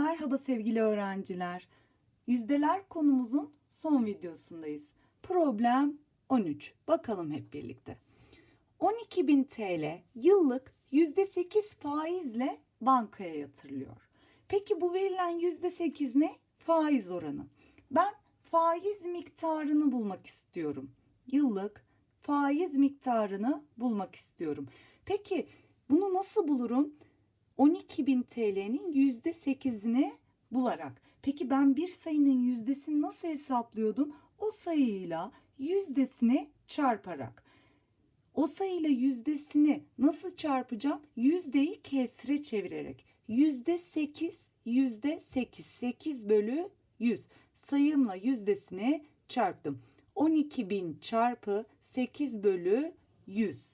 Merhaba sevgili öğrenciler. Yüzdeler konumuzun son videosundayız. Problem 13. Bakalım hep birlikte. 12.000 TL yıllık %8 faizle bankaya yatırılıyor. Peki bu verilen %8 ne? Faiz oranı. Ben faiz miktarını bulmak istiyorum. Yıllık faiz miktarını bulmak istiyorum. Peki bunu nasıl bulurum? 12.000 TL'nin %8'ini bularak. Peki ben bir sayının yüzdesini nasıl hesaplıyordum? O sayıyla yüzdesini çarparak. O sayıyla yüzdesini nasıl çarpacağım? Yüzdeyi kesre çevirerek. Yüzde 8, yüzde 8, 8 bölü 100. Sayımla yüzdesini çarptım. 12.000 çarpı 8 bölü 100.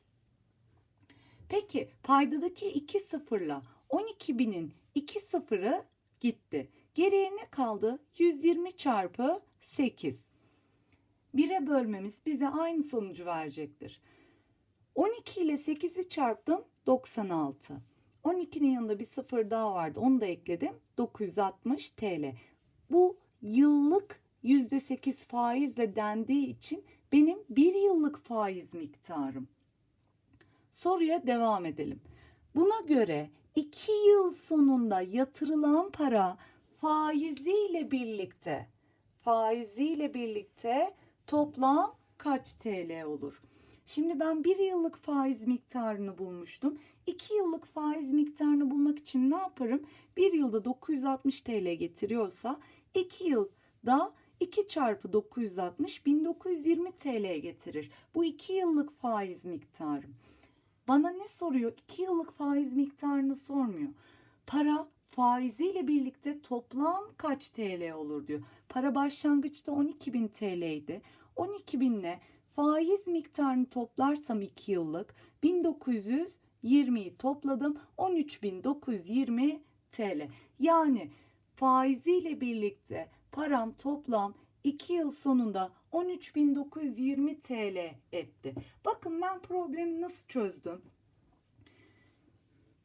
Peki paydadaki 2 sıfırla 12.000'in 2 sıfırı gitti. Geriye ne kaldı? 120 çarpı 8. 1'e bölmemiz bize aynı sonucu verecektir. 12 ile 8'i çarptım 96. 12'nin yanında bir sıfır daha vardı onu da ekledim 960 TL. Bu yıllık %8 faizle dendiği için benim bir yıllık faiz miktarım. Soruya devam edelim. Buna göre 2 yıl sonunda yatırılan para faiziyle birlikte faiziyle birlikte toplam kaç TL olur? Şimdi ben bir yıllık faiz miktarını bulmuştum. 2 yıllık faiz miktarını bulmak için ne yaparım? Bir yılda 960 TL getiriyorsa 2 yılda 2 çarpı 960 1920 TL getirir. Bu 2 yıllık faiz miktarım. Bana ne soruyor? 2 yıllık faiz miktarını sormuyor. Para faiziyle birlikte toplam kaç TL olur diyor. Para başlangıçta 12.000 TL idi. 12.000 ile faiz miktarını toplarsam 2 yıllık 1920'yi topladım 13.920 TL. Yani faiziyle birlikte param toplam 2 yıl sonunda 13.920 TL etti. Bakın ben problemi nasıl çözdüm?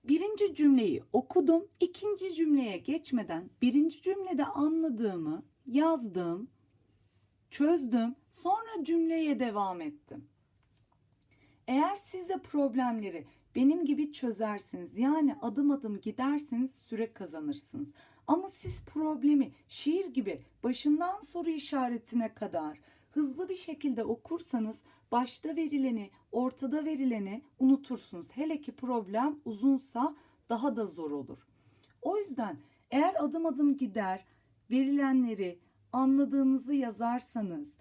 Birinci cümleyi okudum. ikinci cümleye geçmeden birinci cümlede anladığımı yazdım, çözdüm. Sonra cümleye devam ettim. Eğer siz de problemleri benim gibi çözersiniz yani adım adım giderseniz süre kazanırsınız. Ama siz problemi şiir gibi başından soru işaretine kadar hızlı bir şekilde okursanız başta verileni, ortada verileni unutursunuz. Hele ki problem uzunsa daha da zor olur. O yüzden eğer adım adım gider, verilenleri anladığınızı yazarsanız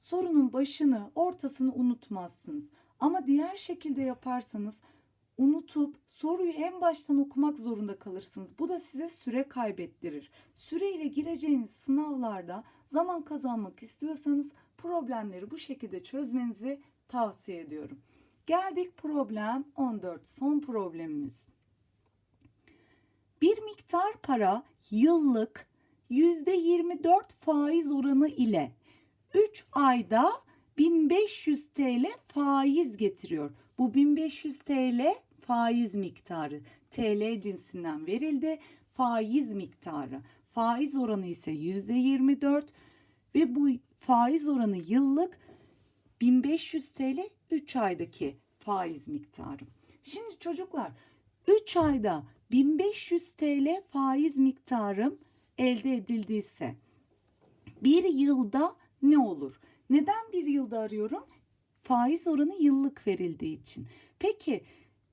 sorunun başını, ortasını unutmazsınız. Ama diğer şekilde yaparsanız unutup soruyu en baştan okumak zorunda kalırsınız. Bu da size süre kaybettirir. Süreyle gireceğiniz sınavlarda zaman kazanmak istiyorsanız problemleri bu şekilde çözmenizi tavsiye ediyorum. Geldik problem 14. Son problemimiz. Bir miktar para yıllık %24 faiz oranı ile 3 ayda 1500 TL faiz getiriyor. Bu 1500 TL faiz miktarı TL cinsinden verildi. Faiz miktarı. Faiz oranı ise %24 ve bu faiz oranı yıllık 1500 TL 3 aydaki faiz miktarı. Şimdi çocuklar 3 ayda 1500 TL faiz miktarım elde edildiyse bir yılda ne olur? Neden bir yılda arıyorum? Faiz oranı yıllık verildiği için. Peki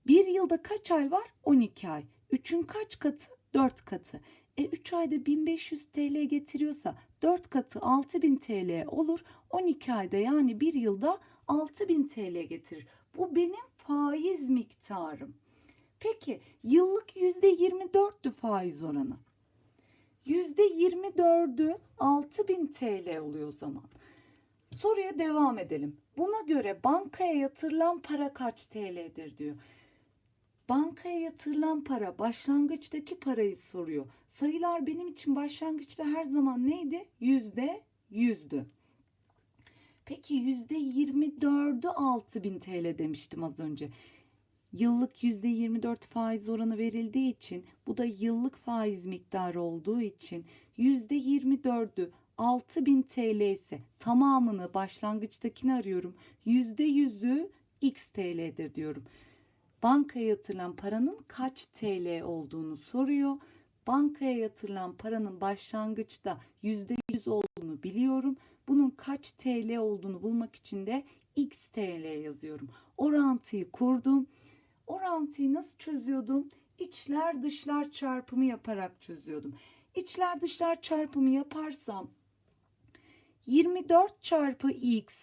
bir yılda kaç ay var? 12 ay. 3'ün kaç katı? 4 katı. E 3 ayda 1500 TL getiriyorsa 4 katı 6000 TL olur. 12 ayda yani bir yılda 6000 TL getirir. Bu benim faiz miktarım. Peki yıllık %24'tü faiz oranı. %24'ü 6000 TL oluyor o zaman. Soruya devam edelim. Buna göre bankaya yatırılan para kaç TL'dir diyor. Bankaya yatırılan para başlangıçtaki parayı soruyor. Sayılar benim için başlangıçta her zaman neydi? Yüzde yüzdü. Peki yüzde 24'ü 6000 TL demiştim az önce. yıllık %24 faiz oranı verildiği için bu da yıllık faiz miktarı olduğu için %24'ü 6000 TL ise tamamını başlangıçtakini arıyorum. %100'ü X TL'dir diyorum. Bankaya yatırılan paranın kaç TL olduğunu soruyor. Bankaya yatırılan paranın başlangıçta %100 olduğunu biliyorum. Bunun kaç TL olduğunu bulmak için de X TL yazıyorum. Orantıyı kurdum. Orantıyı nasıl çözüyordum? İçler dışlar çarpımı yaparak çözüyordum. İçler dışlar çarpımı yaparsam 24 çarpı x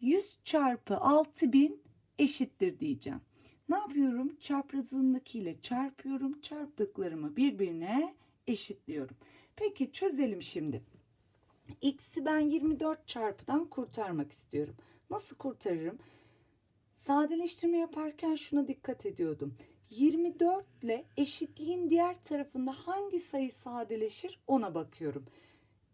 100 çarpı 6000 eşittir diyeceğim. Ne yapıyorum? Çaprazındakiyle çarpıyorum. Çarptıklarımı birbirine eşitliyorum. Peki çözelim şimdi. X'i ben 24 çarpıdan kurtarmak istiyorum. Nasıl kurtarırım? Sadeleştirme yaparken şuna dikkat ediyordum. 24 ile eşitliğin diğer tarafında hangi sayı sadeleşir ona bakıyorum.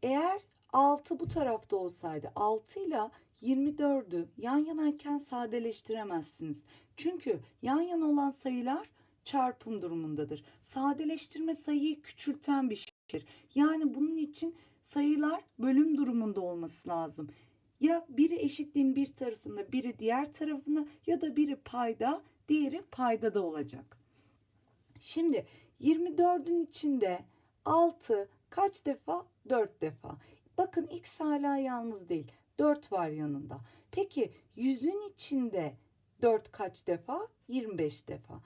Eğer 6 bu tarafta olsaydı 6 ile 24'ü yan yanayken sadeleştiremezsiniz. Çünkü yan yana olan sayılar çarpım durumundadır. Sadeleştirme sayıyı küçülten bir şeydir. Yani bunun için sayılar bölüm durumunda olması lazım. Ya biri eşitliğin bir tarafında, biri diğer tarafında ya da biri payda, diğeri payda da olacak. Şimdi 24'ün içinde 6 kaç defa? 4 defa. Bakın x hala yalnız değil. 4 var yanında. Peki 100'ün içinde 4 kaç defa? 25 defa.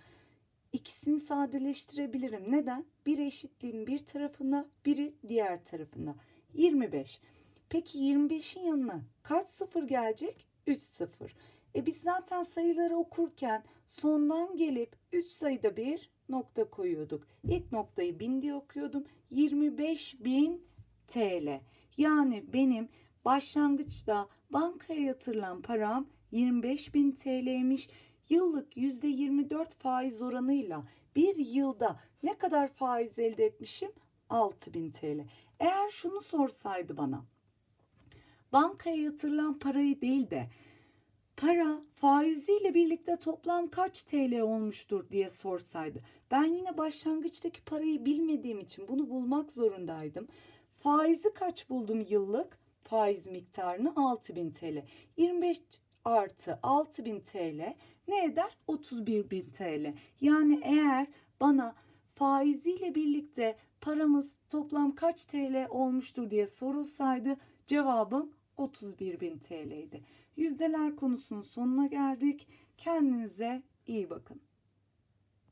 İkisini sadeleştirebilirim. Neden? Bir eşitliğin bir tarafına, biri diğer tarafına. 25. Peki 25'in yanına kaç sıfır gelecek? 3 sıfır. E biz zaten sayıları okurken sondan gelip 3 sayıda bir nokta koyuyorduk. İlk noktayı 1000 diye okuyordum. 25.000 TL. Yani benim başlangıçta bankaya yatırılan param 25.000 TL'ymiş. Yıllık %24 faiz oranıyla bir yılda ne kadar faiz elde etmişim? 6000 TL. Eğer şunu sorsaydı bana bankaya yatırılan parayı değil de para faiziyle birlikte toplam kaç TL olmuştur diye sorsaydı. Ben yine başlangıçtaki parayı bilmediğim için bunu bulmak zorundaydım. Faizi kaç buldum yıllık? Faiz miktarını 6000 TL. 25 artı 6000 TL ne eder? 31.000 TL. Yani eğer bana faiziyle birlikte paramız toplam kaç TL olmuştur diye sorulsaydı cevabım 31.000 TL'ydi. Yüzdeler konusunun sonuna geldik. Kendinize iyi bakın.